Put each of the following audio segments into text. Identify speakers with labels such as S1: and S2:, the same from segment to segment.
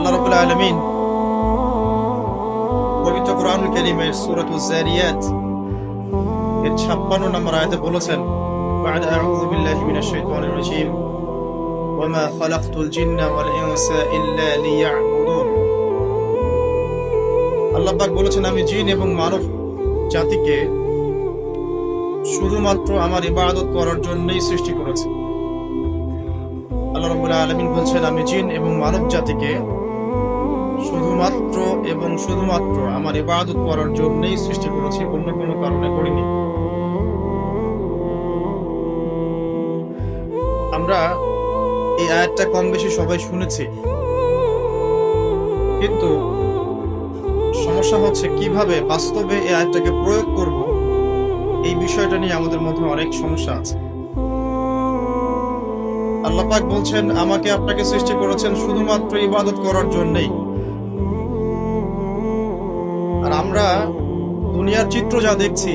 S1: আল্লাহ রাব্বুল আলামিন পবিত্র কোরআনুল কারীমের সূরাতুজ জারিয়াত এর 56 নম্বর আয়াতে বলেছেন بعد أعوذ بالله من الشيطان الرجيم وما خلقت الجن والإنس إلا ليعبدون আল্লাহ পাক বলেছেন আমি জিন এবং মানব জাতিকে শুধুমাত্র আমার ইবাদত করার জন্যই সৃষ্টি করেছি আল্লাহ রাব্বুল আলামিন বলছেন আমি জিন এবং মানব জাতিকে শুধুমাত্র এবং শুধুমাত্র আমার ইবাদত করার জন্যই সৃষ্টি করেছি, অন্য কোনো কারণে করিনি। আমরা এই আয়াতটা কম বেশি সবাই শুনেছি। কিন্তু সমস্যা হচ্ছে কীভাবে বাস্তবে এই আয়াতটাকে প্রয়োগ করব? এই বিষয়টা নিয়ে আমাদের মধ্যে অনেক সমস্যা আছে। আল্লাহ পাক বলছেন, আমাকে আপনাকে সৃষ্টি করেছেন শুধুমাত্র ইবাদত করার জন্যই। আমরা দুনিয়ার চিত্র যা দেখছি,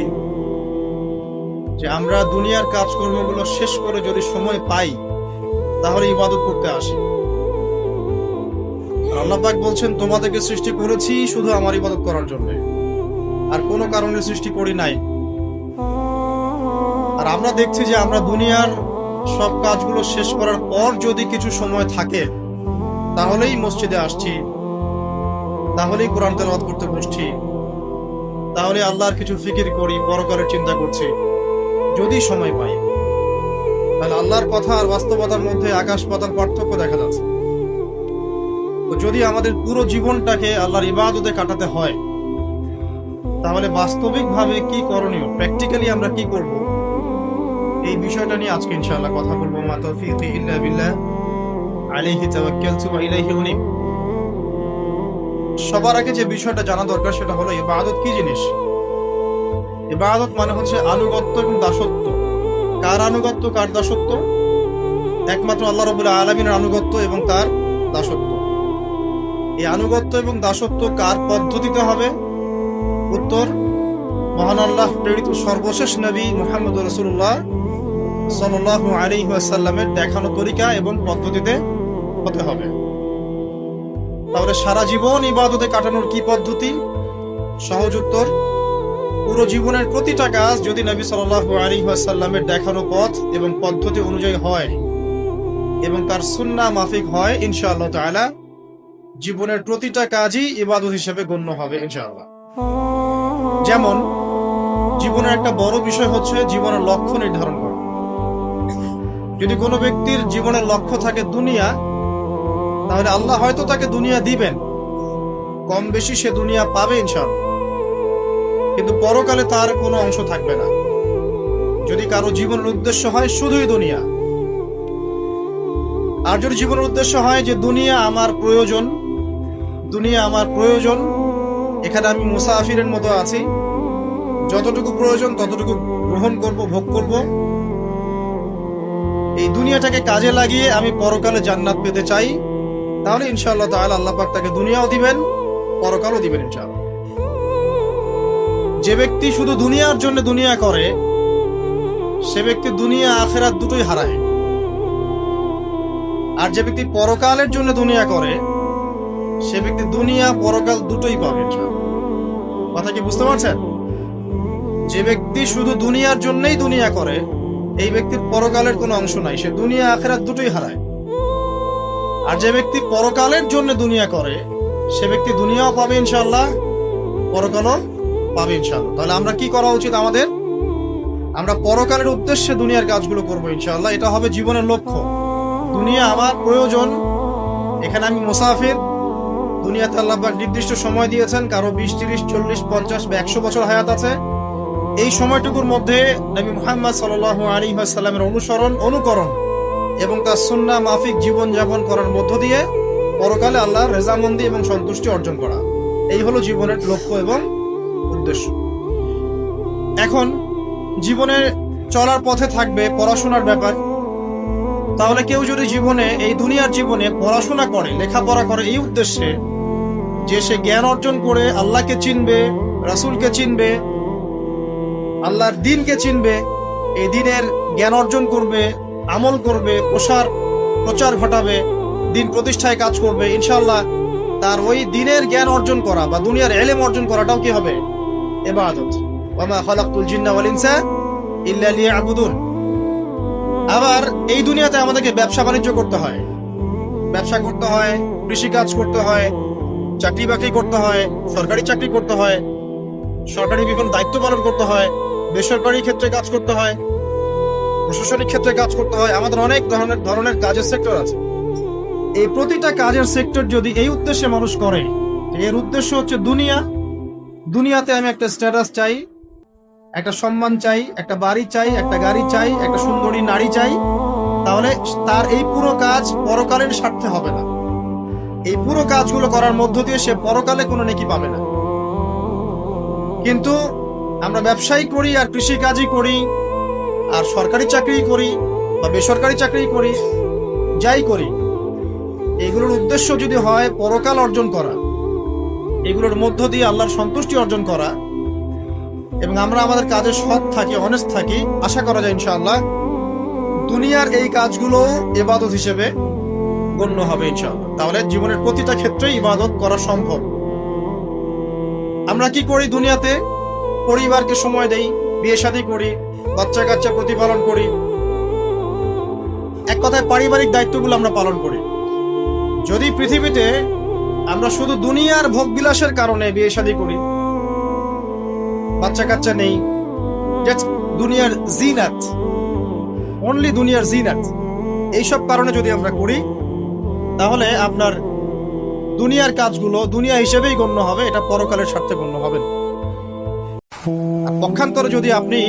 S1: যে আমরা দুনিয়ার কাজকর্মগুলো শেষ করে যদি সময় পাই, তাহলে ইবাদত করতে আসি। আর বলছেন, তোমাদেরকে সৃষ্টি করেছি শুধু আমার ইবাদত করার জন্য। আর কোনো কারণে সৃষ্টি করি নাই। আর আমরা দেখছি যে আমরা দুনিয়ার সব কাজগুলো শেষ করার পর যদি কিছু সময় থাকে, তাহলেই মসজিদে আসছি, তাহলেই কোরআন তেলাওয়াত করতে বসছি। তাহলে আল্লাহর কিছু ফিকির করি পরকালের চিন্তা করছি। যদি সময় পাই। তাহলে আল্লাহর কথা আর বাস্তবতার মধ্যে আকাশ পাতার পার্থক্য দেখা যাচ্ছে। তো যদি আমাদের পুরো জীবনটাকে আল্লাহর ইবাদতে কাটাতে হয়, তাহলে বাস্তবিকভাবে কি করণীয়? প্র্যাকটিক্যালি আমরা কি করব? এই বিষয়টা নিয়ে আজকে ইনশাআল্লাহ কথা বলব। মা তৌফিকি ইল্লা বিল্লাহ। আলাইহি তাওয়াক্কালতু ওয়া ইলাইহি উনীব। সবার আগে যে বিষয়টা জানা দরকার সেটা হলো ইবাদত কি জিনিস? ইবাদত মানে হচ্ছে আনুগত্য এবং দাসত্ব। কার আনুগত্য, কার দাসত্ব? একমাত্র আল্লাহ রবুল্লাহ আলমিনের আনুগত্য এবং তার দাসত্ব। এই আনুগত্য এবং দাসত্ব কার পদ্ধতিতে হবে? উত্তর, মহান আল্লাহ প্রেরিত সর্বশেষ নবী মুহাম্মদ রসুল্লাহ সাল্লাহ আলী সাল্লামের দেখানো তরিকা এবং পদ্ধতিতে হতে হবে। তাহলে সারা জীবন ইবাদতে কাটানোর কি পদ্ধতি? সহজ উত্তর, পুরো জীবনের প্রতিটা কাজ যদি নবী সাল্লাহ আলী সাল্লামের দেখানো পথ এবং পদ্ধতি অনুযায়ী হয় এবং তার সুন্না মাফিক হয়, ইনশাআল্লাহ তাআলা জীবনের প্রতিটা কাজই ইবাদত হিসেবে গণ্য হবে, ইনশাআল্লাহ। যেমন, জীবনের একটা বড় বিষয় হচ্ছে জীবনের লক্ষ্য নির্ধারণ করা। যদি কোনো ব্যক্তির জীবনের লক্ষ্য থাকে দুনিয়া তাহলে আল্লাহ হয়তো তাকে দুনিয়া দিবেন। কম বেশি সে দুনিয়া পাবে ইনশাআল্লাহ। কিন্তু পরকালে তার কোনো অংশ থাকবে না। যদি কারও জীবনের উদ্দেশ্য হয়, শুধুই দুনিয়া। আর যদি জীবনের উদ্দেশ্য হয় যে, দুনিয়া আমার প্রয়োজন, দুনিয়া আমার প্রয়োজন, এখানে আমি মুসাফিরের মতো আছি, যতটুকু প্রয়োজন ততটুকু গ্রহণ করব, ভোগ করব, এই দুনিয়াটাকে কাজে লাগিয়ে আমি পরকালে জান্নাত পেতে চাই। তাহলে ইনশাআল্লাহ তাআলা আল্লাহ পাক তাকে দুনিয়াও দিবেন, পরকালও দিবেন ইনশাআল্লাহ। যে ব্যক্তি শুধু দুনিয়ার জন্য দুনিয়া করে, সে ব্যক্তি দুনিয়া, আখেরাত দুটোই হারায়। আর যে ব্যক্তি পরকালের জন্য দুনিয়া করে, সে ব্যক্তি দুনিয়া, পরকাল দুটোই পাবে কথা কি বুঝতে পারছেন? যে ব্যক্তি শুধু দুনিয়ার জন্যই দুনিয়া করে, এই ব্যক্তির পরকালের কোনো অংশ নাই, সে দুনিয়া, আখেরাত দুটোই হারায়। আর যে ব্যক্তি পরকালের জন্য দুনিয়া করে, সে ব্যক্তি দুনিয়াও পাবে ইনশাল্লাহ পরকালও পাবে ইনশাল্লাহ তাহলে আমরা কি করা উচিত আমাদের? আমরা পরকালের উদ্দেশ্যে দুনিয়ার কাজগুলো করব ইনশাল্লাহ এটা হবে জীবনের লক্ষ্য। দুনিয়া আমার প্রয়োজন। এখানে আমি মুসাফির। দুনিয়াতে আল্লাহ পাক নির্দিষ্ট সময় দিয়েছেন। কারও বিশ, তিরিশ, চল্লিশ, পঞ্চাশ বা একশো বছর হায়াত আছে। এই সময়টুকুর মধ্যে নবী মুহাম্মদ সাল আলী সাল্লামের অনুসরণ, অনুকরণ এবং তার সুন্না মাফিক জীবন যাপন করার মধ্য দিয়ে পরকালে আল্লাহর রেজামন্দি এবং সন্তুষ্টি অর্জন করা। এই হলো জীবনের লক্ষ্য এবং উদ্দেশ্য। এখন জীবনে চলার পথে থাকবে পড়াশোনার ব্যাপার। তাহলে কেউ যদি জীবনে, এই দুনিয়ার জীবনে পড়াশোনা করে, লেখাপড়া করে এই উদ্দেশ্যে যে সে জ্ঞান অর্জন করে, আল্লাহকে চিনবে, রাসূলকে চিনবে, আল্লাহর দিনকে চিনবে, এই দিনের জ্ঞান অর্জন করবে আমল করবে, প্রসার, প্রচার ঘটাবে, দিন প্রতিষ্ঠায় কাজ করবে ইনশাল্লাহ তার ওই দিনের জ্ঞান অর্জন করা বা দুনিয়ার এলেম অর্জন করাটাও কি হবে? এবাদত। ওয়ামা খালাকতুল জিন্না ওয়াল ইনসা ইল্লা লিয়াবুদুন। আবার এই দুনিয়াতে আমাদেরকে ব্যবসা বাণিজ্য করতে হয়। ব্যবসা করতে হয় কৃষি কাজ করতে হয়, চাকরি বাকরি করতে হয়, সরকারি চাকরি করতে হয়, সরকারি বিভিন্ন দায়িত্ব পালন করতে হয়, বেসরকারি ক্ষেত্রে কাজ করতে হয়। প্রশাসনিক ক্ষেত্রে কাজ করতে হয়, আমাদের অনেক ধরনের ধরনের কাজের সেক্টর আছে। এই প্রতিটা কাজের সেক্টর যদি এই উদ্দেশ্যে মানুষ করে এর উদ্দেশ্য হচ্ছে দুনিয়া। দুনিয়াতে আমি একটা স্ট্যাটাস চাই, একটা সম্মান চাই, একটা বাড়ি চাই, একটা গাড়ি চাই, একটা সুন্দরী নারী চাই। তাহলে তার এই পুরো কাজ পরকালের স্বার্থে হবে না। এই পুরো কাজগুলো করার মধ্য দিয়ে সে পরকালে কোনো নেকি পাবে না। কিন্তু আমরা ব্যবসায়ী করি আর কৃষি কাজই করি আর সরকারি চাকরি করি বা বেসরকারি চাকরি করি, যাই করি, এগুলোর উদ্দেশ্য যদি হয় পরকাল অর্জন করা, এগুলোর মধ্য দিয়ে আল্লাহর সন্তুষ্টি অর্জন করা, এবং আমরা আমাদের কাজে সৎ থাকি অনেস্ট থাকি, আশা করা যায় ইনশাআল্লাহ, দুনিয়ার এই কাজগুলো ইবাদত হিসেবে গণ্য হবে ইনশাআল্লাহ। তাহলে জীবনের প্রতিটা ক্ষেত্রে ইবাদত করা সম্ভব। আমরা কি করি দুনিয়াতে? পরিবারকে সময় দেই, বিয়ে শাদী করি বাচ্চা কাচ্চা প্রতিপালন করি। এক কথায় পারিবারিক দায়িত্বগুলো আমরা পালন করি। যদি পৃথিবীতে আমরা শুধু দুনিয়ার ভোগ বিলাসের কারণে বিয়ে শাদী করি, বাচ্চা কাচ্চা নেই দুনিয়ার জিনাত অনলি দুনিয়ার জিনাত। এইসব কারণে যদি আমরা করি, তাহলে আপনার দুনিয়ার কাজগুলো দুনিয়া হিসেবেই গণ্য হবে, এটা পরকালের স্বার্থে গণ্য হবে। পক্ষান্তরে যদি আপনি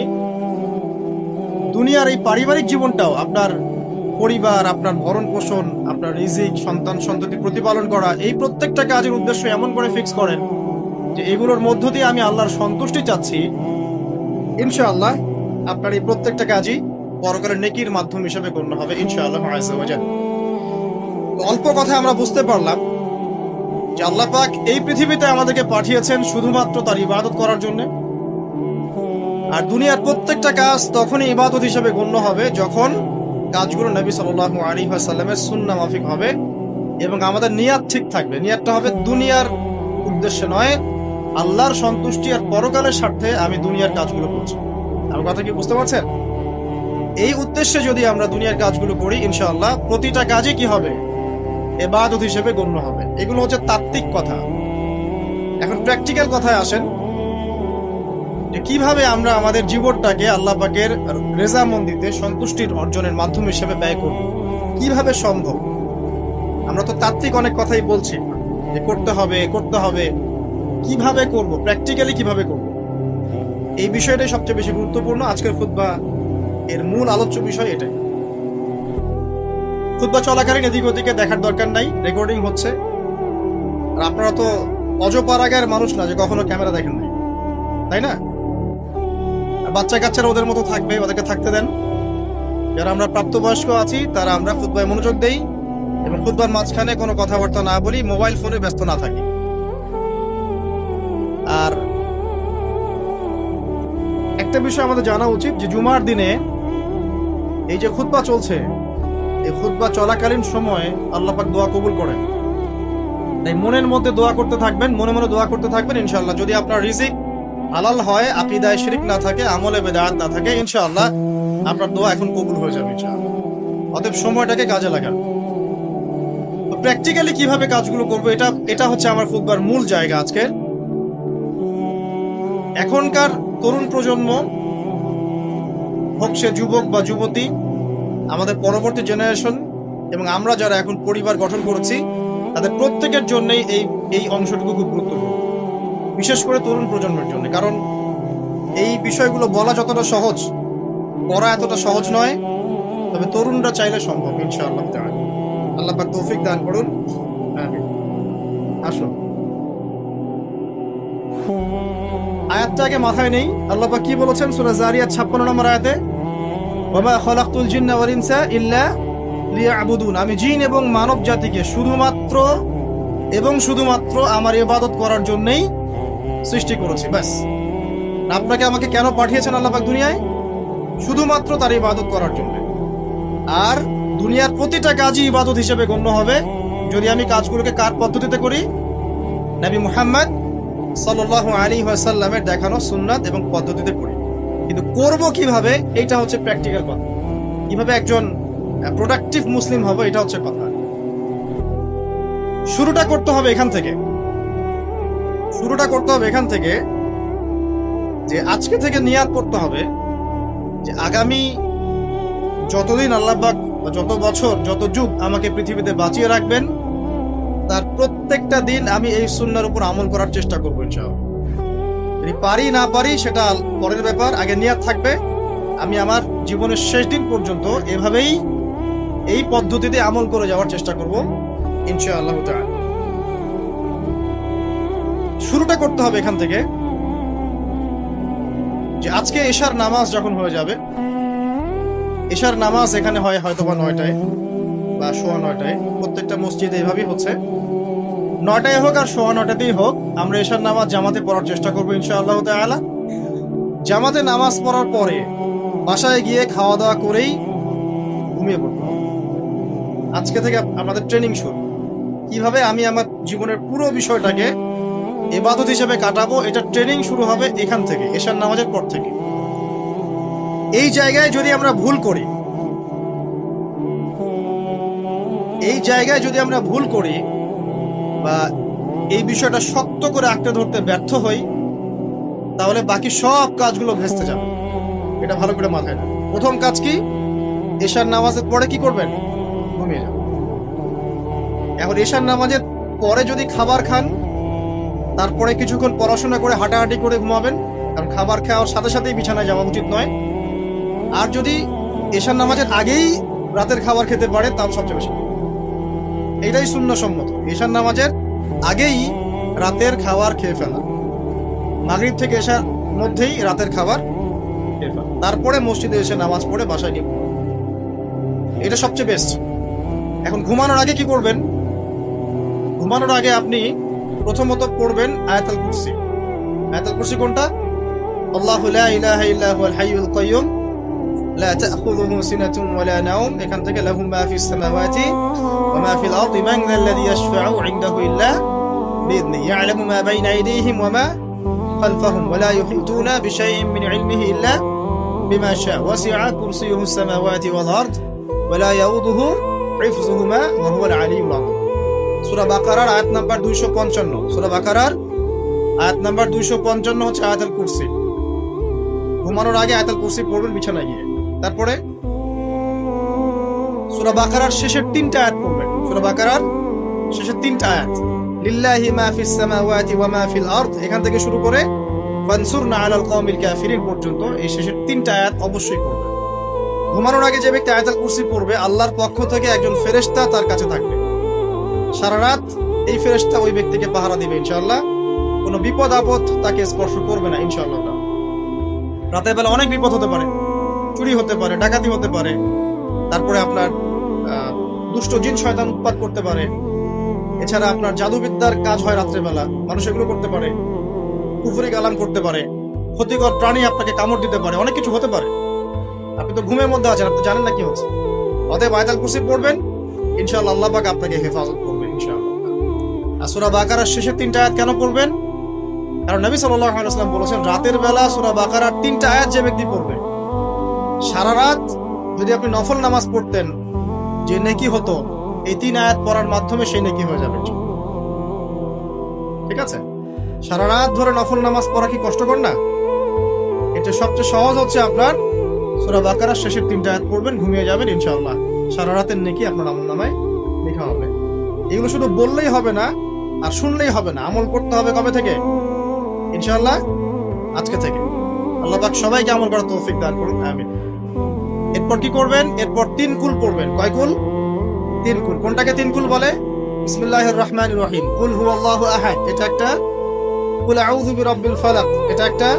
S1: দুনিয়ার এই পারিবারিক জীবনটাও আপনার পরিবার, আপনার ভরণ পোষণ, আপনার রিজিক, সন্তান সন্ততি প্রতিপালন করা, এই প্রত্যেকটা কাজের উদ্দেশ্য এমন করে ফিক্স করেন যে এগুলোর মধ্য দিয়ে আমি আল্লাহর সন্তুষ্টি চাচ্ছি। ইনশাআল্লাহ আপনার এই প্রত্যেকটা কাজই পরকালের নেকির মাধ্যম হিসেবে গণ্য হবে, ইনশাআল্লাহ অল্প কথায় আমরা বুঝতে পারলাম যে আল্লাহ পাক এই পৃথিবীতে আমাদেরকে পাঠিয়েছেন শুধুমাত্র তার ইবাদত করার জন্য। আর দুনিয়ার প্রত্যেকটা কাজ তখনই ইবাদত হিসেবে গণ্য হবে যখন কাজগুলো নবী সাল্লাল্লাহু আলাইহি ওয়াসাল্লামের সুন্নাহ মাফিক হবে এবং আমাদের নিয়াত ঠিক থাকবে। নিয়াতটা হবে দুনিয়ার উদ্দেশ্যে নয়, আল্লাহর সন্তুষ্টি আর পরকালের স্বার্থে আমি দুনিয়ার কাজগুলো করছি। আমার কথা কি বুঝতে পারছেন? এই উদ্দেশ্যে যদি আমরা দুনিয়ার কাজগুলো করি, ইনশাআল্লাহ প্রতিটা কাজই কি হবে? এবাদত হিসেবে গণ্য হবে। এগুলো হচ্ছে তাত্ত্বিক কথা। এখন প্র্যাকটিক্যাল কথায় আসেন। যে কীভাবে আমরা আমাদের জীবনটাকে আল্লাহ পাকের রেজামন্দিতে সন্তুষ্টির অর্জনের মাধ্যম হিসেবে ব্যয় করব? কীভাবে সম্ভব? আমরা তো তাত্ত্বিক অনেক কথাই বলছি। যে করতে হবে করতে হবে। কীভাবে করব? প্র্যাকটিক্যালি কীভাবে করব? এই বিষয়টাই সবচেয়ে বেশি গুরুত্বপূর্ণ। আজকের খুতবা এর মূল আলোচ্য বিষয় এটাই। খুতবা চলাকালীন এদিক ওদিকে দেখার দরকার নাই। রেকর্ডিং হচ্ছে। আর আপনারা তো অজপাড়াগার মানুষ না, যে কখনো ক্যামেরা দেখেন নাই। তাই না? বাচ্চা কাচ্চারা ওদের মতো থাকবে, ওদেরকে থাকতে দেন। যারা আমরা প্রাপ্তবয়স্ক আছি, তারা আমরা খুতবায় মনোযোগ দেই এবং খুতবার মাঝখানে কোনো কথাবার্তা না বলি, মোবাইল ফোনে ব্যস্ত না থাকি। আর একটা বিষয় আমাদের জানা উচিত যে জুমার দিনে এই যে খুতবা চলছে, এই খুতবা চলাকালীন সময়ে আল্লাহ পাক দোয়া কবুল করেন। তাই মনের মধ্যে দোয়া করতে থাকবেন, মনে মনে দোয়া করতে থাকবেন ইনশাল্লাহ যদি আপনার রিজিক হালাল হয়, আকিদায় শিরিক না থাকে, আমলে বেদাত না থাকে, ইনশাআল্লাহ আপনার দোয়া এখন কবুল হয়ে যাবে ইনশাআল্লাহ। অতএব সময়টাকে কাজে লাগান। প্র্যাকটিক্যালি কীভাবে কাজগুলো করব, এটা এটা হচ্ছে আমার খুতবার মূল জায়গা আজকের। এখনকার তরুণ প্রজন্ম, হোক সে যুবক বা যুবতী, আমাদের পরবর্তী জেনারেশন এবং আমরা যারা এখন পরিবার গঠন করেছি, তাদের প্রত্যেকের জন্যই এই এই অংশটুকু খুব গুরুত্বপূর্ণ। বিশেষ করে তরুণ প্রজন্মের জন্য, কারণ এই বিষয়গুলো বলা যতটা সহজ, পড়া এতটা সহজ নয়, তবে তরুণরা চাইলে সম্ভব, ইনশাআল্লাহ আল্লাহ পাক তৌফিক দান করুন। আসুন। আয়াতটা আগে মাথায় নেই। আল্লাহ পাক কি বলেছেন? সূরা জারিয়াত 56 নম্বর আয়াতে ওয়ামা খলাকতুল জিন্না ওয়াল ইনসা ইল্লা লিয়াবুদুন। আমি জিন এবং মানব জাতিকে শুধুমাত্র এবং শুধুমাত্র আমার ইবাদত করার জন্যই সৃষ্টি করেছি, ব্যাস। আপনাকে আমাকে কেন পাঠিয়েছেন আল্লাপাক দুনিয়ায়? শুধুমাত্র তার ইবাদত করার জন্য। আর দুনিয়ার প্রতিটা কাজই ইবাদত হিসেবে গণ্য হবে। যদি আমি কাজগুলোকে কার পদ্ধতিতে করি? নবী মুহাম্মদ সাল্লাল্লাহু আলী ওয়াসাল্লামের দেখানো সুন্নাত এবং পদ্ধতিতে করি। কিন্তু করব কীভাবে? এটা হচ্ছে প্র্যাকটিক্যাল কথা। কীভাবে একজন প্রোডাক্টিভ মুসলিম হবে, এটা হচ্ছে কথা। শুরুটা করতে হবে এখান থেকে। শুরুটা করতে হবে এখান থেকে যে আজকে থেকে নিয়াত করতে হবে যে আগামী যতদিন আল্লাহবাক বা যত বছর, যত যুগ আমাকে পৃথিবীতে বাঁচিয়ে রাখবেন, তার প্রত্যেকটা দিন আমি এই সুন্নার উপর আমল করার চেষ্টা করব ইনশাআল্লাহ। যদি পারি, না পারি, সেটা পরের ব্যাপার। আগে নিয়াত থাকবে। আমি আমার জীবনের শেষ দিন পর্যন্ত এভাবেই এই পদ্ধতিতে আমল করে যাওয়ার চেষ্টা করব ইনশাআল্লাহ তাআলা। শুরুটা করতে হবে এখান থেকে। যে আজকে এশার নামাজ যখন হয়ে যাবে, এশার নামাজ এখানে হয় হয়তো বা নয়টায় বা সোয়া নয়টায়। প্রত্যেকটা মসজিদে এভাবেই হচ্ছে। নয়টায় হোক আর সোয়া নয়টাতেই হোক, আমরা এশার নামাজ জামাতে পড়ার চেষ্টা করব ইনশাআল্লাহ তাআলা। জামাতে নামাজ পড়ার পরে বাসায় গিয়ে খাওয়া দাওয়া করেই ঘুমিয়ে পড়ব। আজকে থেকে আমাদের ট্রেনিং শুরু। কীভাবে আমি আমার জীবনের পুরো বিষয়টাকে এবাদত হিসেবে কাটাবো, এটা ট্রেনিং শুরু হবে এখান থেকে, এশার নামাজের পর থেকে। এই জায়গায় যদি আমরা ভুল করি, এই জায়গায় যদি আমরা ভুল করি বা এই বিষয়টা শক্ত করে আঁকড়ে ধরতে ব্যর্থ হই, তাহলে বাকি সব কাজগুলো ভেস্তে যাবে। এটা ভালো করে মাথায় না প্রথম কাজ কি? এশার নামাজের পরে কি করবেন? ঘুমিয়ে যাবেন। এখন এশার নামাজের পরে যদি খাবার খান তারপরে কিছুক্ষণ পড়াশোনা করে হাঁটাহাঁটি করে ঘুমাবেন। কারণ খাবার খাওয়ার সাথে সাথেই বিছানায় যাওয়া উচিত নয়। আর যদি এশার নামাজের আগেই রাতের খাবার খেতে পারে, তাও সবচেয়ে বেশি। এটাই শূন্য সম্মত। এশার নামাজের আগেই রাতের খাবার খেয়ে ফেলা। মাগরিব থেকে এসার মধ্যেই রাতের খাবার খেয়ে ফেলা। তারপরে মসজিদে এসে নামাজ পড়ে বাসায় নিয়ে এটা সবচেয়ে বেস্ট এখন ঘুমানোর আগে কি করবেন? ঘুমানোর আগে আপনি প্রথমত পড়বেন আয়াতুল কুরসি আয়াতুল কুরসি কোনটা আল্লাহু লা ইলাহা ইল্লা হুয়াল হাইয়ুল কাইয়ুম لا تأخذه سنة ولا نوم এখান থেকে له ما في السماوات وما في الأرض من ذا الذي يشفع عنده إلا بإذنه يعلم ما بين أيديهم وما خلفهم ولا يحيطون بشيء من علمه إلا بما شاء وسع كرسيه السماوات والأرض ولا يؤوده حفظهما وهو العلي العظيم সূরা বাকারার আয়াত নাম্বার 255 সূরা বাকারার আয়াত নাম্বার 255 হচ্ছে আয়াতুল কুরসি। ঘুমানোর আগে আয়াতুল কুরসি পড়বেন বিছানায় গিয়ে। তারপরে সূরা বাকারার শেষের তিনটা আয়াত পড়বেন। সূরা বাকারার শেষের তিনটা আয়াত। লিল্লাহি মা ফিস সামাওয়াতি ওয়া মা ফিল আরদ। এখান থেকে শুরু করে ফানসুরনা আলাল কওমিল কাফিরিন পর্যন্ত এই শেষের তিনটা আয়াত অবশ্যই পড়বেন। ঘুমানোর আগে যে ব্যক্তি আয়াতুল কুরসি পড়বে, আল্লাহর পক্ষ থেকে একজন ফেরেশতা তার কাছে থাকবে। সারা রাত এই ফেরেশতা ওই ব্যক্তিকে পাহারা দিবে, ইনশাআল্লাহ। কোনো বিপদ, আপদ তাকে স্পর্শ করবে না, ইনশাআল্লাহ। রাতের বেলা অনেক বিপদ হতে পারে। চুরি হতে পারে, ডাকাতি হতে পারে। তারপরে আপনার দুষ্ট জিন শয়তান উৎপাত করতে পারে। এছাড়া আপনার জাদুবিদ্যার কাজ হয় রাত্রেবেলা মানুষ এগুলো করতে পারে। কুফুরি কালাম করতে পারে। ক্ষতিকর প্রাণী আপনাকে কামড় দিতে পারে। অনেক কিছু হতে পারে। আপনি তো ঘুমের মধ্যে আছেন, আপনি জানেন না কি হচ্ছে। অতএব আয়তাল কুরসি পড়বেন। ইনশাআল্লাহ আল্লাহ পাক আপনাকে হেফাজত সূরা বাকারার শেষের তিনটা আয়াত কেন পড়বেন? কারণ নবী ওয়াসাল্লাম বলেছেন, রাতের বেলা সূরা বাকারার তিনটা আয়াত যে ব্যক্তি পড়বে, সারা রাত যদি আপনি নফল নামাজ পড়তেন, যে নেকি হতো, এই তিন আয়াত পড়ার মাধ্যমে সেই নেকি হয়ে যাবে। ঠিক আছে? সারা রাত ধরে নফল নামাজ পড়া কি কষ্টকর না? এটা সবচেয়ে সহজ হচ্ছে আপনার সূরা বাকারার শেষের তিনটা আয়াত পড়বেন, ঘুমিয়ে যাবেন ইনশাআল্লাহ। সারা রাতের নেকি আপনার আমল নামায় লেখা হবে। এগুলো শুধু বললেই হবে না আর শুনলেই হবে না, আমল করতে হবে কবে থেকে? ইনশাআল্লাহ, আজকে থেকে। আল্লাহ পাক সবাইকে আমল করার তৌফিক দান করুন, আমিন। এরপর কি করবেন? এরপর তিন কুল পড়বেন। কয় কুল? তিন কুল। কোনটাকে তিন কুল বলে? বিসমিল্লাহির রহমানির রহিম। কুল হুয়াল্লাহু আহাদ। এটা একটা? কুল আউযু বিরাব্বিল ফালাক। এটা একটা?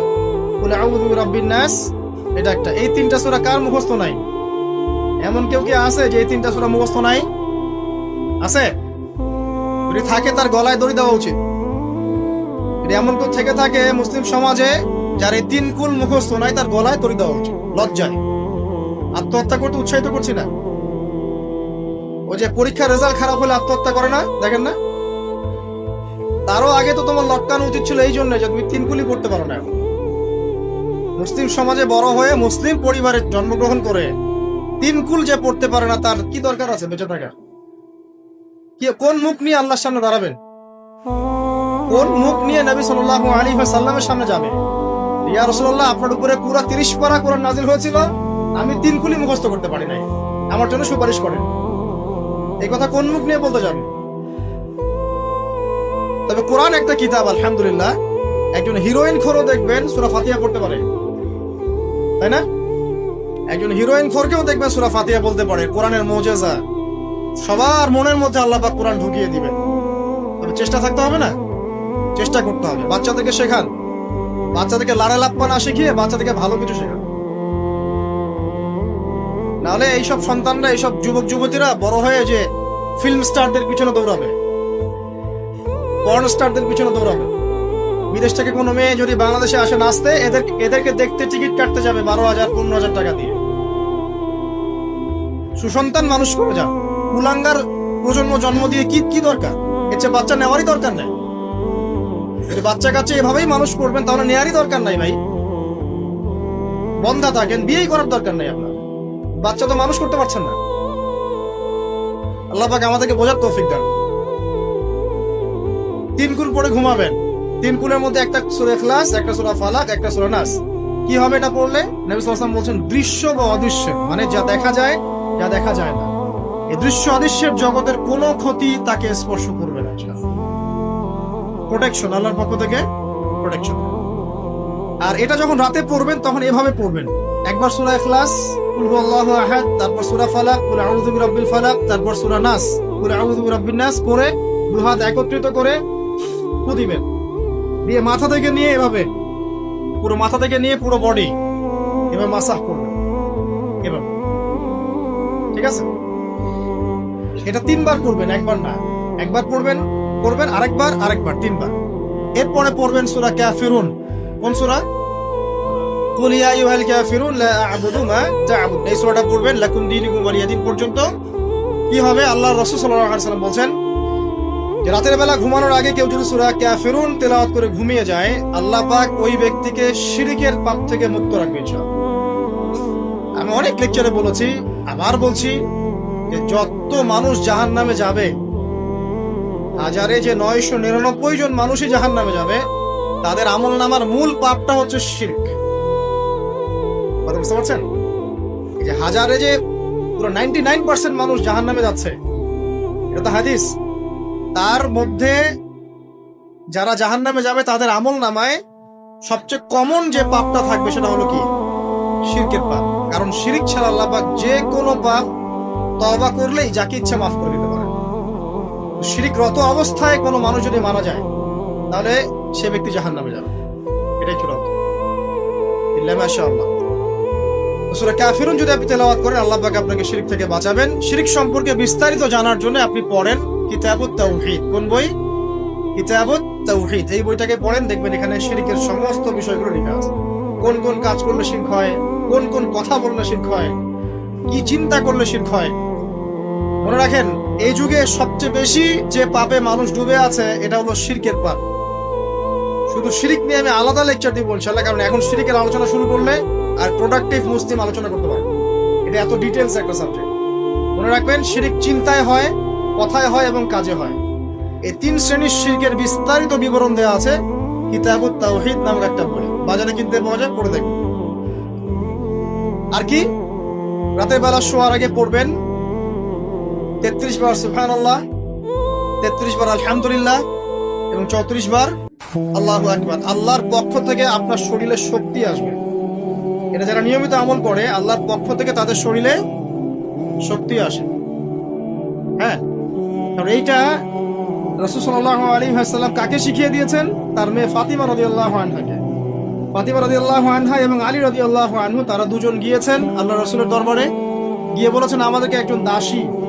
S1: কুল আউযু বিরাব্বিন নাস। এটা একটা। এই তিনটা সূরা কার মুখস্থ নাই? এমন কেউ কি আছে যে এই তিনটা সূরা মুখস্থ নাই? আছে? যদি থাকে তার গলায় দড়ি দেওয়া উচিত। যদি এমন কেউ থেকে থাকে মুসলিম সমাজে, যার এই তিন কুল মুখস্থ নাই, তার গলায় দড়ি দেওয়া উচিত। লজ্জায়। আত্মহত্যা করতে উৎসাহিত করছি না। ওই যে পরীক্ষার রেজাল্ট খারাপ হলে আত্মহত্যা করে না, দেখেন না? তারও আগে তো তোমার লটকানো উচিত ছিল এই জন্য তুমি তিন কুলি পড়তে পারো না। মুসলিম সমাজে বড় হয়ে মুসলিম পরিবারে জন্মগ্রহণ করে তিন কুল যে পড়তে পারে না, তার কি দরকার আছে? বেঁচে থাকার কি, কোন মুখ নিয়ে আল্লাহর সামনে দাঁড়াবেন? কোন মুখ নিয়ে নবী সাল্লাল্লাহু আলাইহি সাল্লামের সামনে যাবে? ইয়া রাসূলুল্লাহ, আপনার উপরে পুরো 30 পারা কোরআন নাজিল হয়েছিল, আমি তিন কুলি মুখস্থ করতে পারি নাই। আমার জন্য সুপারিশ করেন। এই কথা কোন মুখ নিয়ে বলতে যাবে তবে কোরআন একটা কিতাব, আলহামদুলিল্লাহ। একজন হিরোইন খোরও দেখবেন, সুরা ফাতিয়া পড়তে পারে। তাই না? একজন হিরোইন খোরকেও দেখবেন, সুরা ফাতিয়া বলতে পারে। কোরআনের মুজিজা। সবার মনের মধ্যে আল্লাহ পাক কোরআন ঢুকিয়ে দিবেন। তবে চেষ্টা থাকতে হবে না? চেষ্টা করতে হবে। বাচ্চাদেরকে শেখান। বাচ্চাদেরকে লাড়া লাপ্পা না শিখিয়ে বাচ্চাদেরকে ভালো কিছু শেখান। নাহলে এইসব সন্তানরা, এইসব যুবক যুবতীরা বড় হয়ে যে ফিল্ম স্টারদের পিছনে দৌড়াবে পর্ন স্টারদের পিছনে দৌড়াবে। বিদেশ থেকে কোনো মেয়ে যদি বাংলাদেশে আসে নাচতে, এদের এদেরকে দেখতে টিকিট কাটতে যাবে বারো হাজার, পনেরো হাজার টাকা দিয়ে। সুসন্তান মানুষ করে যান কুলাঙ্গার প্রজন্ম জন্ম দিয়ে কি কি দরকার? এর চেয়ে বাচ্চা নেওয়ারই দরকার নেই। বাচ্চা কাচ্চা এভাবেই মানুষ করবেন, তাহলে নেওয়ারই দরকার নাই ভাই। বন্ধা থাকেন, বিয়েই করার দরকার নেই আপনার। বাচ্চা তো মানুষ করতে পারছেন না। আল্লাহ পাক আমাদেরকে বোঝার তৌফিক দেন। তিন কুল পরে ঘুমাবেন। তিন কুলের মধ্যে একটা সূরা ইখলাস, একটা সূরা ফালাক, একটা সূরা নাস। কি হবে এটা পড়লে? নবী সাল্লাল্লাহু আলাইহি বলছেন দৃশ্য বা অদৃশ্য। মানে যা দেখা যায়, যা দেখা যায় না। এই দৃশ্য অদৃশ্যের জগতের কোনো ক্ষতি তাকে স্পর্শ করবে না প্রোটেকশন আল্লাহর পক্ষ থেকে প্রোটেকশন আর এটা যখন রাতে পড়বেন, তখন এভাবে পড়বেন। একবার সূরা ইখলাস, কুল হুয়াল্লাহু আহাদ, তারপর সূরা ফালাক, কুল আউযু বিরাব্বিল ফালাক, তারপর সূরা নাস, কুল আউযু বিরাব্বিন নাস পড়ে দু হাত একত্রিত করে ফু দিবেন। দিয়ে মাথা থেকে নিয়ে এভাবে, পুরো মাথা থেকে নিয়ে পুরো বডি এভাবে মাসাজ করবেন। এভাবে। ঠিক আছে? এটা তিনবার করবেন একবার না। একবার পড়বেন করবেন আরেকবার আরেকবার, তিনবার। এরপরে পড়বেন সুরা কাফিরুন। কোন সুরা? কুল ইয়া আইয়ুহাল কাফিরুন, লা আ'বুদু মা তা'বুদ এই সূরাটা পড়বেন লাকুম দীনুকুম ওয়ালিয়া দিন পর্যন্ত। কি হবে? আল্লাহর রাসূল সাল্লাল্লাহু আলাইহি ওয়াসাল্লাম বলছেন যে রাতের বেলা ঘুমানোর আগে কেউ যদি সূরা কাফিরুন তেলাওয়াত করে ঘুমিয়ে যায়, আল্লাহ পাক ওই ব্যক্তিকে শিরকের পাপ থেকে মুক্ত রাখবে ইনশাআল্লাহ। আমি অনেক লেকচারে বলেছি, আবার বলছি যে যত মানুষ জাহান নামে যাবে, হাজারে যে নয়শো নিরানব্বই জন মানুষই জাহান নামে যাবে, তাদের আমল নামার মূল পাপটা হচ্ছে শির্ক। বুঝতে পারছেন? যে হাজারে যে পুরো নাইনটি নাইন পার্সেন্ট মানুষ জাহান নামে যাচ্ছে, এটা তো হাদিস। তার মধ্যে যারা জাহান নামে যাবে, তাদের আমল নামায় সবচেয়ে কমন যে পাপটা থাকবে সেটা হলো কি? শিরকের পাপ। কারণ শিরিক ছাড়া আল্লাহ যে কোনো পাপ তওবা করলেই যাকে ইচ্ছা মাফ করে দিতে পারে। শিরিক রত অবস্থায় কোনো মানুষ যদি মারা যায়, তাহলে সে ব্যক্তি জাহান নামে যাবে। এটাই চূড়ান্ত ইল্লা মাশাআল্লাহ কাফিরুন যদি আপনি তেলাওয়াত করেন, আল্লাহ পাক আপনাকে শিরিক থেকে বাঁচাবেন। শিরিক সম্পর্কে বিস্তারিত জানার জন্য আপনি পড়েন কিতাবুত তাওহীদ। কোন বই? কিতাবুত তাওহীদ। এই বইটাকে পড়েন, দেখবেন এখানে শিরিকের সমস্ত বিষয়গুলো লেখা আছে। কোন কোন কাজ করলে শিরক হয়? কোন কোন কথা বললে শিরক হয়? কি চিন্তা করলে শিরক হয়? মনে রাখেন, এই যুগে সবচেয়ে বেশি যে পাপে মানুষ ডুবে আছে, এটা হলো শিরকের পাপ। শুধু শিরিক নিয়ে আমি আলাদা লেকচার দিব ইনশাআল্লাহ, কারণ এখন শিরিকের আলোচনা শুরু করলে আর প্রোডাক্টিভ মুসলিম আলোচনা করতে পারে এটা এত ডিটেলস একটা সাবজেক্ট মনে রাখবেন, শিরিক চিন্তায় হয়, কথায় হয় এবং কাজে হয়। এই তিন শ্রেণির শিরকের বিস্তারিত বিবরণ দেওয়া আছে, কিতাবুত তাওহীদ নামক একটা বই। বাজারে কিনতে পাওয়া যায়, পড়ে দেখুন। আর কি? রাতের বেলা শোয়ার আগে পড়বেন তেত্রিশ বার সুফান আল্লাহ তেত্রিশ বার আলহামদুলিল্লাহ এবং চৌত্রিশ বার আল্লাহ আকবার। আল্লাহর পক্ষ থেকে আপনার শরীরে শক্তি আসবে। এটা যারা নিয়মিত আমল করে, আল্লাহর পক্ষ থেকে তাদের শরীরে শক্তি আসে। হ্যাঁ? এইটা রসুল সাল্লাহ আলী হাসাল্লাম কাকে শিখিয়ে দিয়েছেন? তার মেয়ে ফাতিমা রদি আল্লাহ আনহাকে। ফাতিমা রদি আল্লাহ আনহা এবং আলী রদি আল্লাহ আনহু, তারা দুজন গিয়েছেন আল্লাহ রসুলের দরবারে। গিয়ে বলেছেন, আমাদেরকে একজন দাসী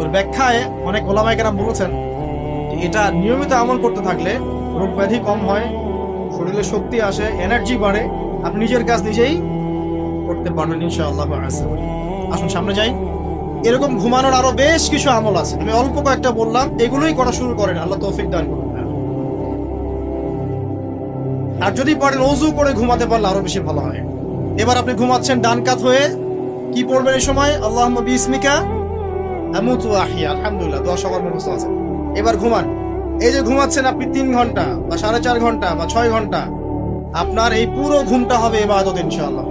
S1: ওর ব্যাখ্যায় অনেক ওলামাইকেরাম বলেছেন এটা নিয়মিত আমল করতে থাকলে রোগ ব্যাধি কম হয়, শরীরে শক্তি আসে এনার্জি বাড়ে। আপনি নিজের কাজ নিজেই করতে পারবেন ইনশাআল্লাহ। আসুন সামনে যাই। এরকম ঘুমানোর আরও বেশ কিছু আমল আছে। আমি অল্প কয়েকটা বললাম, এগুলোই করা শুরু করেন। আল্লাহ তৌফিক দান করুন। আর যদি পারেন অজু করে ঘুমাতে পারলে আরও বেশি ভালো হয়। এবার আপনি ঘুমাচ্ছেন ডান কাত হয়ে, কি পড়বেন এই সময়? আল্লাহ বিসমিকা আলহামদুলিল্লাহ, দোয়া সবার মুখস্থ আছে। এবার ঘুমান। এই যে ঘুমাচ্ছেন আপনি তিন ঘণ্টা বা সাড়ে চার ঘণ্টা বা ছয় ঘণ্টা, আপনার এই পুরো ঘুমটা হবে এবাদত, ইনশাআল্লাহ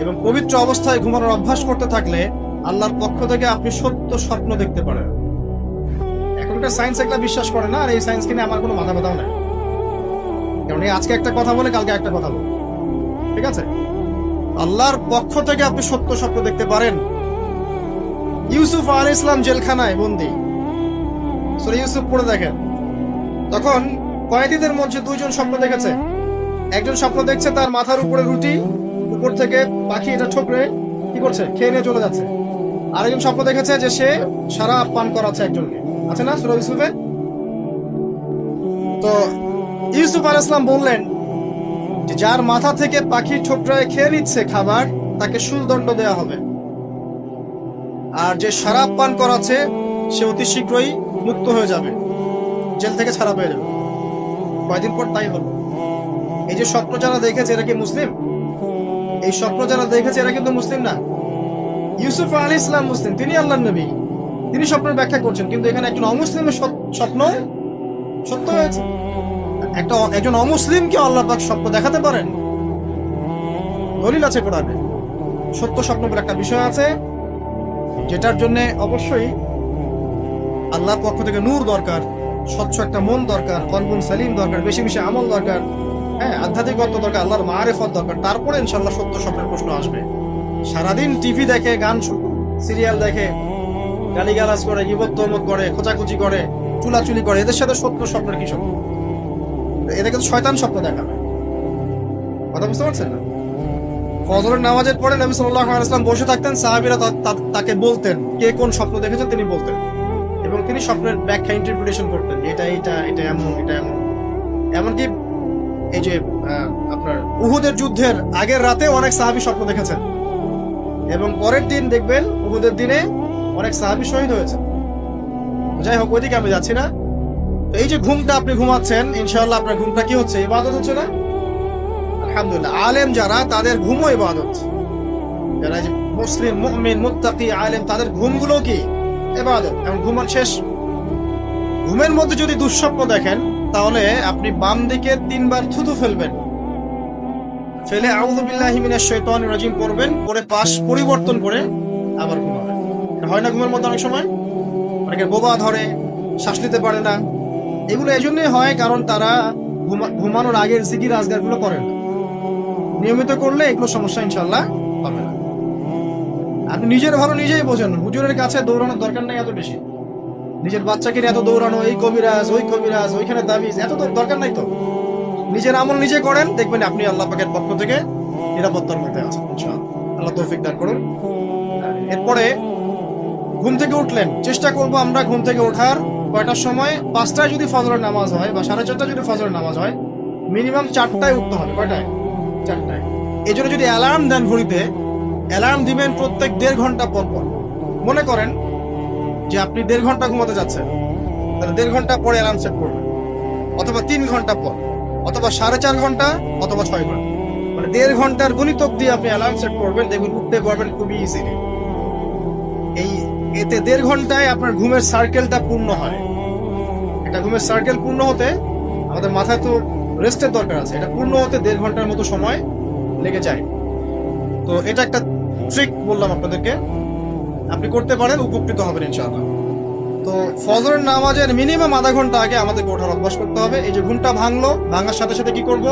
S1: এবং পবিত্র অবস্থায় ঘুমানোর অভ্যাস করতে থাকলে আল্লাহর পক্ষ থেকে আপনি সত্য স্বপ্ন দেখতে পারেন। এখনকার সায়েন্স একটা বিশ্বাস করে না, আর এই সায়েন্স কিনে আমার কোনো মাথা ব্যথাও নাই। কারণ এই আজকে একটা কথা বলে, কালকে একটা কথা বলে। ঠিক আছে? আল্লাহর পক্ষ থেকে আপনি সত্য স্বপ্ন দেখতে পারেন। ইউসুফ আল ইসলাম জেলখানায় বন্দি। সরে ইউসুফ পড়ে দেখেন। তখন কয়েদিদের মধ্যে দুইজন স্বপ্ন দেখেছে। একজন স্বপ্ন দেখছে তার মাথার উপরে রুটি, উপর থেকে পাখি এটা ঠোকরে কি করছে, খেয়ে নিয়ে চলে যাচ্ছে। আরেকজন স্বপ্ন দেখেছে যে সে সারা পান করাচ্ছে একজনকে। আছে না সুরা ইউসুফে তো ইউসুফ আল ইসলাম বললেন যে যার মাথা থেকে পাখি ঠোকরায় খেয়ে নিচ্ছে খাবার, তাকে শুলদণ্ড দেওয়া হবে। আর যে শরাব পান করাচ্ছে, সে অতি শীঘ্রই মুক্ত হয়ে যাবে। জেল থেকে ছাড়া পেয়ে যাবে। কয়দিন পর তাই হলো। এই যে স্বপ্ন যারা দেখেছে, এরা কি মুসলিম? এই স্বপ্ন যারা দেখেছে, এরা কিন্তু মুসলিম না। ইউসুফ আলী ইসলাম মুসলিম, তিনি আল্লাহ নবী। তিনি স্বপ্নের ব্যাখ্যা করছেন, কিন্তু এখানে একজন অমুসলিমের স্বপ্ন সত্য হয়েছে। একটা একজন অমুসলিমকে আল্লাহ পাক স্বপ্ন দেখাতে পারেন। দলিল আছে কোরআনে। সত্য স্বপ্ন একটা বিষয় আছে যেটার জন্য অবশ্যই আল্লাহর পক্ষ থেকে নূর দরকার, স্বচ্ছ একটা মন দরকার কলবুন সালিম দরকার, বেশি বেশি আমল দরকার হ্যাঁ আধ্যাত্মিকত্ব দরকার, আল্লাহর মারেফত দরকার। তারপরে ইনশাল্লাহ সত্য স্বপ্নের প্রশ্ন আসবে। সারাদিন টিভি দেখে, গান সিরিয়াল দেখে, গালিগালাজ করে তমত করে, খোঁচাখুচি করে, চুলাচুলি করে, এদের সাথে সত্য স্বপ্নের কি সম্পর্ক? এদের কিন্তু শয়তান স্বপ্ন দেখাবে। কথা বুঝতে পারছেন না? ফজরের নামাজের পরে নবী সাল্লাল্লাহু আলাইহি ওয়াসাল্লাম বসে থাকতেন, সাহাবীরা তাকে বলতেন কে কোন স্বপ্ন দেখেছেন তিনি বলতেন। এবং তিনি স্বপ্নের ব্যাখ্যা ইন্টারপ্রিটেশন করতেন এটা এটা এটা এমন এটা এমন। এমনকি এই যে আপনার উহুদের যুদ্ধের আগের রাতে অনেক সাহাবী স্বপ্ন দেখেছেন। এবং পরের দিন দেখবেন উহুদের দিনে অনেক সাহাবী শহীদ হয়েছে যাই হোক, ওইদিকে আমি যাচ্ছি না। এই যে ঘুমটা আপনি ঘুমাচ্ছেন, ইনশাআল্লাহ আপনার ঘুমটা কি হচ্ছে? ইবাদত হচ্ছে না? আলহামদুলিল্লাহ। আলেম যারা, তাদের ঘুমও ইবাদত। যারা মুসলিম, মুমিন, মুত্তাকি, আলেম, তাদের ঘুমগুলো কি? ইবাদত। এবং ঘুমান শেষ। ঘুমের মধ্যে যদি দুঃস্বপ্ন দেখেন, তাহলে আপনি বাম দিকে তিনবার থুতু ফেলবেন। ফেলে আউযু বিল্লাহি মিনাশ শাইতানির রাজিম করবেন পরে পাশ পরিবর্তন করে আবার ঘুমাবেন। হয় না ঘুমের মধ্যে অনেক সময়? অনেকের বোবা ধরে, শ্বাস নিতে পারে না। এগুলো এজন্যই হয় কারণ তারা ঘুমানোর আগের জিকির আজগারগুলো করেন না। নিয়মিত করলে এগুলো সমস্যা ইনশাল্লাহ হবে না। আপনি নিজের ভালো নিজেই বোঝেন। হুজুরের কাছে দৌড়ানোর দরকার নাই এত বেশি। নিজের বাচ্চাকে এত দৌড়ানো, এই কবিরাজ, ওই কবিরাজ, ওইখানে দাবিজ, এত দরকার নাই তো। নিজের আমল নিজে করেন, দেখবেন আপনি আল্লাহ পাকের পক্ষ থেকে নিরাপত্তার মধ্যে আছেন আল্লাহ তৌফিক দান করুন। এরপরে ঘুম থেকে উঠলেন। চেষ্টা করব আমরা ঘুম থেকে ওঠার। কয়টার সময়? পাঁচটায় যদি ফজরের নামাজ হয় বা সাড়ে চারটায় যদি ফজরের নামাজ হয়, মিনিমাম চারটায় উঠতে হবে। কয়টায়? চারটায়। এই জন্য যদি অ্যালার্ম দেন ঘড়িতে অ্যালার্ম দিবেন প্রত্যেক দেড় ঘণ্টা পর পর। মনে করেন যে আপনি দেড় ঘণ্টা ঘুমাতে যাচ্ছেন, তাহলে দেড় ঘণ্টা পরে অ্যালার্ম সেট করবেন। অথবা তিন ঘণ্টা পর, অথবা সাড়ে চার ঘণ্টা, অথবা ছয় ঘণ্টা। মানে দেড় ঘণ্টার গণিতক দিয়ে আপনি অ্যালার্ম সেট করবেন, দেখবেন উঠতে পারবেন খুবই ইজিলি এই এতে দেড় ঘন্টায় আপনার ঘুমের সার্কেলটা পূর্ণ হয়। একটা ঘুমের সার্কেল পূর্ণ হতে আমাদের মাথায় তো রেস্টের দরকার আছে। এটা পূর্ণ হতে দেড় ঘণ্টার মতো সময় লেগে যায়। তো এটা একটা ট্রিক বললাম আপনাদেরকে। আপনি করতে পারেন, উপকৃত হবেন ইনশাআল্লাহ। তো ফজরের নামাজের মিনিমাম আধা ঘণ্টা আগে আমাদেরকে ওঠার অভ্যাস করতে হবে। এই যে ঘুমটা ভাঙলো, ভাঙার সাথে সাথে কি করব?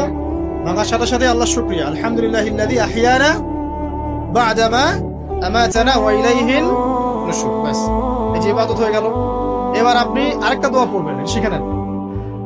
S1: ভাঙার সাথে সাথে আল্লাহ শুক্রিয়া। আলহামদুলিল্লাহ ইল্লাযী আহিয়ানা বা'দামা আমাতানা ওয়া ইলাইহিন নুশুর বাস এই যে ইবাদত হয়ে গেল। এবার আপনি আরেকটা দোয়া পড়বেন, শিখে নেন।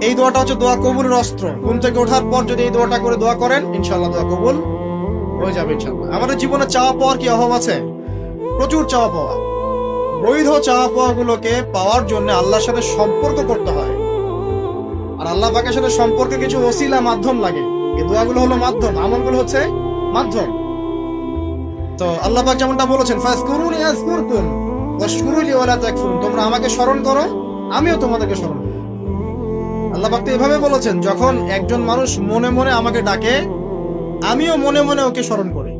S1: এই দোয়াটা হচ্ছে দোয়া কবুলের অস্ত্র। ঘুম থেকে ওঠার পর যদি এই দোয়াটা করে দোয়া করেন ইনশাল্লাহ দোয়া কবুল হয়ে যাবে ইনশাল্লাহ আমাদের জীবনে চাওয়া পাওয়ার কি অভাব আছে? প্রচুর চাওয়া পাওয়া। বৈধ চাওয়া পাওয়া গুলোকে পাওয়ার জন্য আল্লাহর সাথে সম্পর্ক করতে হয়। আর আল্লাহ পাকের সাথে সম্পর্কে কিছু ওসিলা, মাধ্যম লাগে। এই দোয়াগুলো হলো মাধ্যম, আমলগুলো হচ্ছে মাধ্যম। তো আল্লাহ পাক যেমনটা বলেছেন, ফাজকুরুনি আযকুরকুম ওয়াশকুরুলি ওয়ালা তাকফুরুন। তোমরা আমাকে স্মরণ করো, আমিও তোমাদেরকে স্মরণ আল্লাহ এভাবে বলেছেন, যখন একজন মানুষ মনে মনে আমাকে ডাকে, আমিও মনে মনে ওকে স্মরণ করি।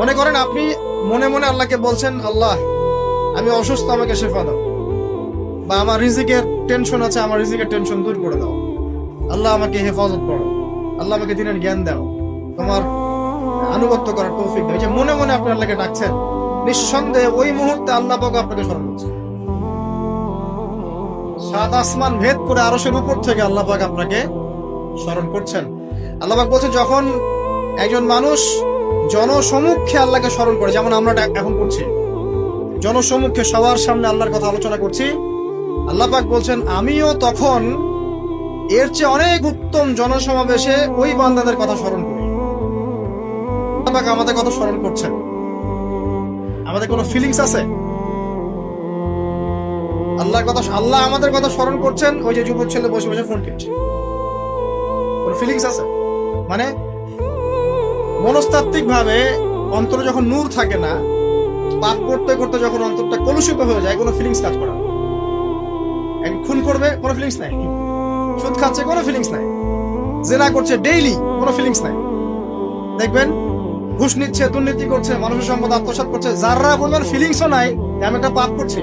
S1: মনে করেন আপনি মনে মনে আল্লাহকে বলছেন, আল্লাহ, আমি অসুস্থ, আমাকে শেফা দাও। বা, আমার রিজিকের টেনশন আছে, আমার রিজিকের টেনশন দূর করে দাও। আল্লাহ আমাকে হেফাজত করো। আল্লাহ আমাকে দিনের জ্ঞান দাও। তোমার আনুগত্য করার তৌফিক দাও। যে মনে মনে আপনি আল্লাহকে ডাকছেন, নিঃসন্দেহে ওই মুহূর্তে আল্লাহ পাক আপনাকে স্মরণ করছে। সাত আসমান ভেদ করে আরশের উপর থেকে আল্লাহবাক আপনাকে স্মরণ করছেন। আল্লাহবাক বলছে, যখন একজন মানুষ জনসমুখে আল্লাহকে স্মরণ করে, যেমন আমরা এখন করছি জনসমুখে সবার সামনে আল্লাহর কথা আলোচনা করছি, আল্লাহ পাক বলছেন, আমিও তখন এর চেয়ে অনেক উত্তম জনসমাবেশে ওই বান্দাদের কথা স্মরণ করি। আল্লাহ পাক আমাদের কথা স্মরণ করছেন। আমাদের কোনো ফিলিংস আছে? আল্লাহর কথা আল্লাহ আমাদের কথা স্মরণ করছেন, ওই যে যুবক ছেলে বসে বসে ফোন টিপছে। কোনো ফিলিংস আছে? মানে মনস্তাত্ত্বিক ভাবে অন্তরে যখন নূর থাকে না, পাপ করতে করতে যখন অন্তরটা কলুষিত হয়ে যায়, কোনো ফিলিংস কাজ করে না। খুন করবে, কোনো ফিলিংস নাই। সুদ খাচ্ছে, কোনো ফিলিংস নাই। জেনা করছে ডেইলি কোনো ফিলিংস নাই। দেখবেন, ঘুষ নিচ্ছে, দুর্নীতি করছে, মানুষের সম্পদ আত্মসাৎ করছে যারা বলবেন ফিলিংসও নাই আমি একটা পাপ করছি।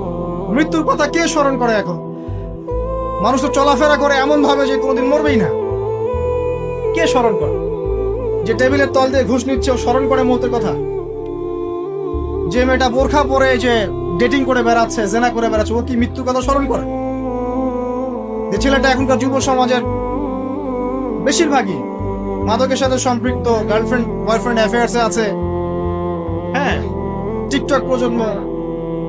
S1: মৃত্যুর কথা কে স্মরণ করে এখন? মানুষ তো চলাফেরা করে এমন ভাবে যে কোনোদিন মরবেই না। কে স্মরণ করে? যে টেবিলের তল দিয়ে ঘুষ নিচ্ছে, ও স্মরণ করে মৌতের কথা? যে মেয়েটা বোরখা পরে যে ডেটিং করে বেড়াচ্ছে, জেনা করে বেড়াচ্ছে, ও কি মৃত্যুর কথা স্মরণ করে? যে ছেলেটা এখনকার যুব সমাজের বেশিরভাগই মাদকের সাথে সম্পৃক্ত গার্লফ্রেন্ড বয়ফ্রেন্ড অ্যাফেয়ার্সে আছে। হ্যাঁ টিকটক প্রজন্ম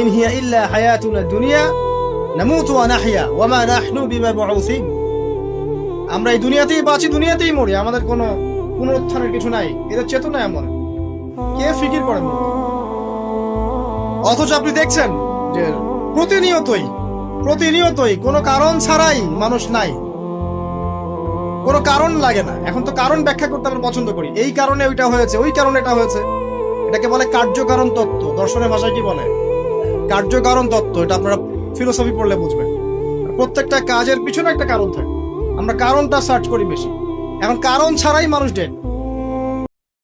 S1: ইন হিয়া ইল্লা হায়াতুনা দুনিয়া নামুতু ওয়া নাহইয়া ওয়া মা নাহনু বিমাবউসিন আমরা এই দুনিয়াতেই বাঁচি, দুনিয়াতেই মরি, আমাদের কোনো পুনরুত্থানের কিছু নাই। এদের চেতনা এমন কে ফিকির করেন অথচ আপনি দেখছেন যে প্রতিনিয়তই প্রতিনিয়তই কোনো কারণ ছাড়াই মানুষ নাই। কোনো কারণ লাগে না। এখন তো কারণ ব্যাখ্যা করতে আমরা পছন্দ করি। এই কারণে ওইটা হয়েছে, ওই কারণে এটা হয়েছে। এটাকে বলে কার্যকারণ তত্ত্ব। দর্শনের ভাষায় কি বলে? কার্যকারণ তত্ত্ব, এটা আপনারা ফিলোসফি পড়লে বুঝবেন। প্রত্যেকটা কাজের পিছনে একটা কারণ থাকে। আমরা কারণটা সার্চ করি বেশি। এখন কারণ ছাড়াই মানুষ ডেড